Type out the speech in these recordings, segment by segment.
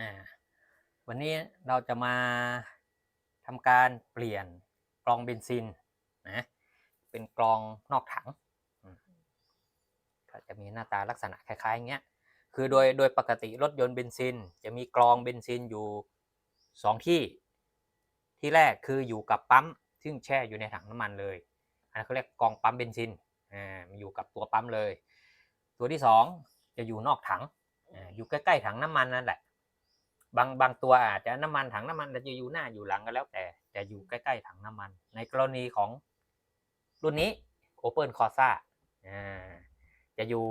อ่าวันนี้เราจะมาทำการเปลี่ยนกรองเบนซินนะเป็นกรองนอกถังก็จะมีหน้าตาลักษณะคล้ายๆอย่างเงี้ยคือโดยโดยปกติรถยนต์เบนซิน จะมีกรองเบนซินอยู่สองที่ ที่แรกคืออยู่กับปั๊มซึ่งแช่อยู่ในถังน้ำมันเลย อันนั้นเขาเรียกกรองปั๊มเบนซินอ่ามันอยู่กับตัวปั๊มเลย ตัวที่สองจะอยู่นอกถังอ่าอยู่ใกล้ๆถังน้ำมันนั่นแหละ บางบางตัวอาจจะน้ำมันถังน้ำมันอาจจะอยู่หน้าอยู่หลังก็แล้ว แต่แต่อยู่ใกล้ๆถังน้ำมัน ในกรณีของรุ่นนี้ Open Corsa อ่าจะอยู่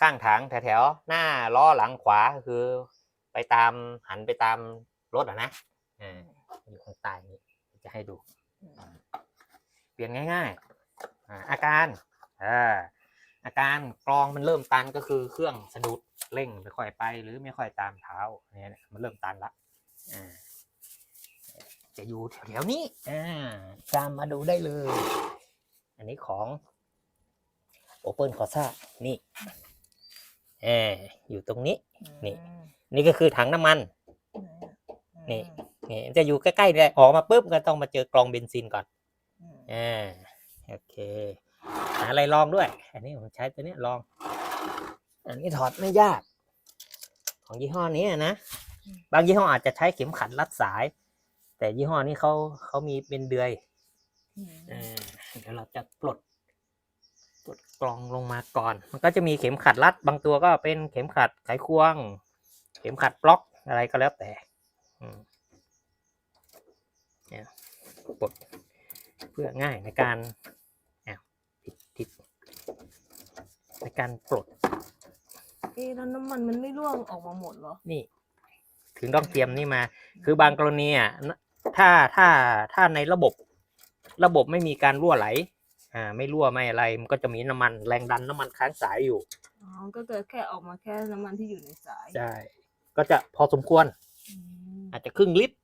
ข้างถังแถวๆหน้าล้อหลังขวาก็คือไปตามหันไปตามรถอะนะอ่าอยู่ข้างใต้นี้จะให้ดู เปลี่ยนง่าย ๆอ่าอาการอ่า อาการกรองมันเริ่มตันก็คือเครื่องสะดุดเร่งไม่ค่อยไป หรือไม่ค่อยตามเท้าเนี่ยมันเริ่มตันละอ่าจะอยู่แถวๆนี้อ่าตามมาดูได้เลย อันนี้ของ Open Corsa นี่เอออยู่ตรงนี้ นี่ นี่ก็คือถังน้ำมัน นี่นี่จะอยู่ใกล้ๆเลยออกมาปุ๊บก็ต้องมาเจอกรองเบนซินก่อนอ่าโอเคหา อะไรลองด้วย อันนี้ผมใช้ตัวเนี้ยลอง อันนี้ถอดไม่ยาก ของยี่ห้อนี้นะ บางยี่ห้ออาจจะใช้เข็มขัดรัดสาย แต่ยี่ห้อนี้เขาเขามีเป็นเดือยอ่าเดี๋ยวเราจะปลดปลดกรองลงมาก่อน มันก็จะมีเข็มขัดรัด บางตัวก็เป็นเข็มขัดไขควง เข็มขัดบล็อกอะไรก็แล้วแต่อืมเนี่ยปลดเพื่อง่ายในการอ้าวผิดผิดใน การปลด เอ๊ะแล้วน้ำมันมันไม่ร่วงออกมาหมดเหรอ นี่ ถึงต้องเตรียมนี่มา คือบางกรณีอะนถ้าถ้าถ้าในระบบ ระบบไม่มีการรั่วไหล อ่า ไม่รั่วไม่อะไร มันก็จะมีน้ำมันแรงดันน้ำมันค้างสายอยู่อ๋อ ก็เกิดแค่ออกมาแค่น้ำมันที่อยู่ในสายใช่ก็จะพอสมควร อืมอาจจะครึ่งลิตร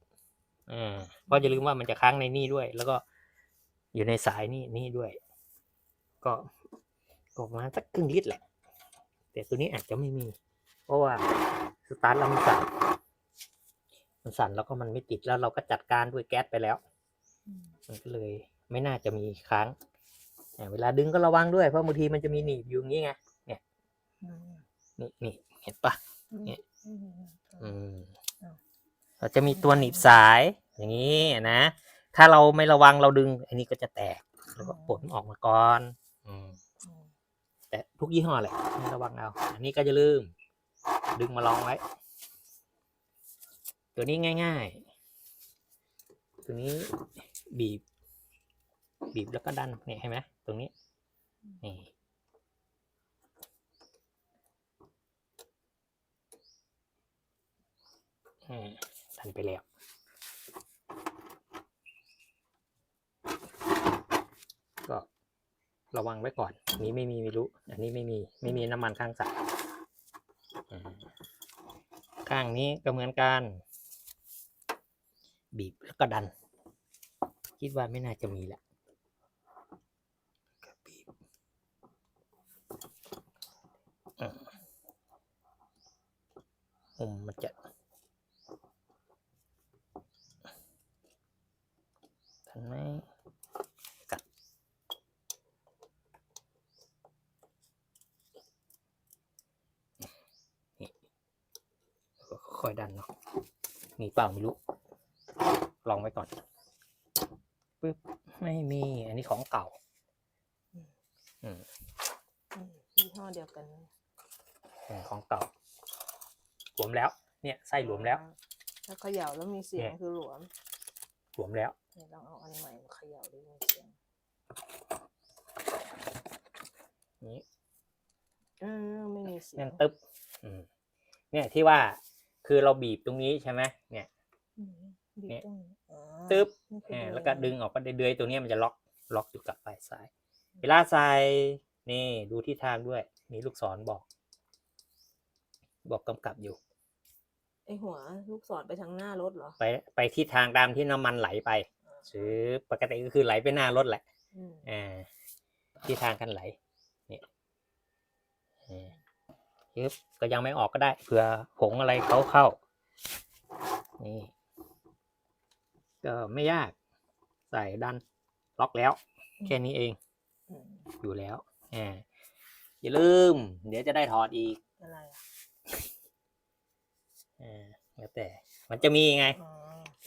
อ่าเพราะอย่าลืมว่ามันจะค้างในนี่ด้วย แล้วก็อยู่ในสายนี่นี่ด้วย ก็ ก็ประมาณสักครึ่งลิตรแหละ แต่ตัวนี้อาจจะไม่มี เพราะว่าสตาร์ทแล้วมันสั่นมันสั่นแล้วก็มันไม่ติดแล้วเราก็จัดการด้วยแก๊สไปแล้ว มันก็เลยไม่น่าจะมีค้างเวลาดึงก็ระวังด้วยเพราะบางทีมันจะมีหนีบอยู่อย่างนี้ไงอืมนี่นี่เห็นปะเนี่ยอืมเราจะมีตัวหนีบสายอย่างนี้นะ ถ้าเราไม่ระวังเราดึง อันนี้ก็จะแตกแล้วก็ผลออกมาก่อน อืม แต่ทุกยี่ห้อแหละระวังเอาอันนี้ก็จะลืม ดึงมาลองไว้ ตัวนี้ง่าย ๆ ตัวนี้บีบ บีบแล้วก็ดันเนี่ยเห็นไหมตรงนี้นี่ดันไปแล้ว ก็ ระวังไว้ก่อน นี้ไม่มีไม่รู้ อันนี้ไม่มีไม่มีน้ำมันข้างสายข้างนี้ก็เหมือนกัน บีบแล้วก็ดัน คิดว่าไม่น่าจะมีละบีบอ่ามุมมันจะทันไหมกัด ก็ ค่อยดันเนาะมีเปล่าไม่รู้ ลองไว้ก่อนปึ๊บไม่มีอันนี้ของเก่า อืมอืมยี่ห้อเดียวกันอืมของเก่าหลวมแล้ว เนี่ยไส้หลวมแล้วถ้าเขย่าแล้วมีเสียงเนี่ยคือหลวมหลวมแล้วเนี่ยลองเอาอันใหม่มาเขย่าดูมีเสียงนี้เออไม่มีเสียแน่งนตึ๊บอืมเนี่ยที่ว่า คือเราบีบตรงนี้ใช่ไหมเนี่ยอืมบีบเนี่ยตรงนี้อ๋อตึ๊บนี่คืออ่าเนแล้วก็ดึงออกก็เดือยๆตัวเนี้ยมันจะล็อกล็อกอยู่กับปลายสาย เวลาใส่นี่ดูที่ทางด้วย มีลูกศรบอก บอกกำกับอยู่ไอหัวลูกศรไปทางหน้ารถเหรอ ไปไปที่ทางตามที่น้ำมันไหลไปซื้อปกติก็คือไหลไปหน้ารถแหละอืมอ่าที่ทางกันไหล เนี่ยอ่า ยึบก็ยังไม่ออกก็ได้เผื่อผงอะไรเขาเข้า นี่ก็ไม่ยาก ใส่ดันล็อกแล้ว แค่นี้เองอืมอยู่แล้วแหมอย่าลืม เดี๋ยวจะได้ถอดอีกอะไรอะอ่าแล้วแต่ มันจะมีไงอ๋อ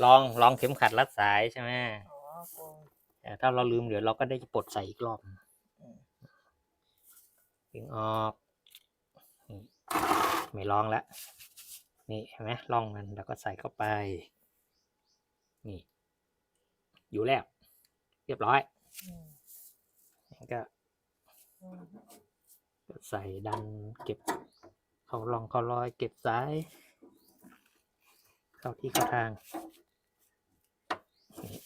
ลองลองเข็มขัดรัดสายใช่ไหมอ๋อโกงแต่ถ้าเราลืมเดี๋ยวเราก็ได้ปลดใส่อีกรอบอืมดึงออกนี่ ไม่ลองแล้วนี่เห็นไหมลองมันแล้วก็ใส่เข้าไป นี่ อยู่แล้ว เรียบร้อยอืมแล้วก็อืมใส่ดันเก็บ เข้าลองเข้ารอยเก็บสาย เข้าที่เข้าทางนี่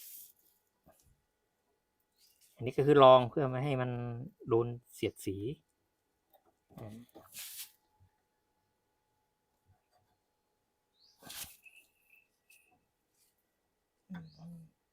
อันนี้ก็คือลองเพื่อไม่ให้มันโดนเสียดสี อืม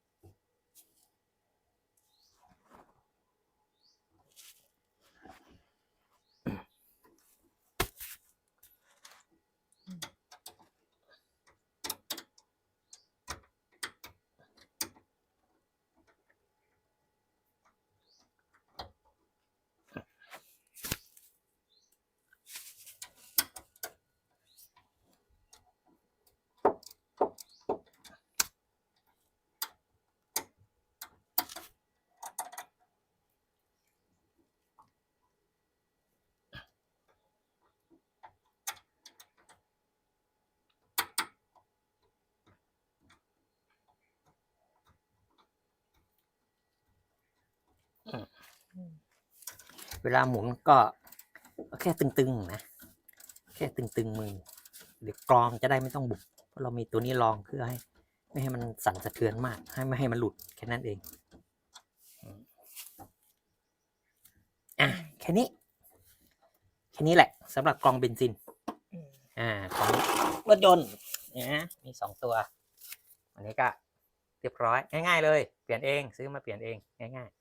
เวลาหมุนก็แค่ตึงๆนะ แค่ตึงๆมือ เดี๋ยวกรองจะได้ไม่ต้องบุกเพราะเรามีตัวนี้รองเพื่อให้ ไม่ให้มันสั่นสะเทือนมาก ให้ไม่ให้มันหลุดแค่นั้นเองอืมอะแค่นี้ แค่นี้แหละสำหรับกรองเบนซินอืมอ่าของรถยนต์นะมีสองตัว อันนี้ก็เรียบร้อยง่าย ๆ เลย เปลี่ยนเองซื้อมาเปลี่ยนเองง่าย ๆ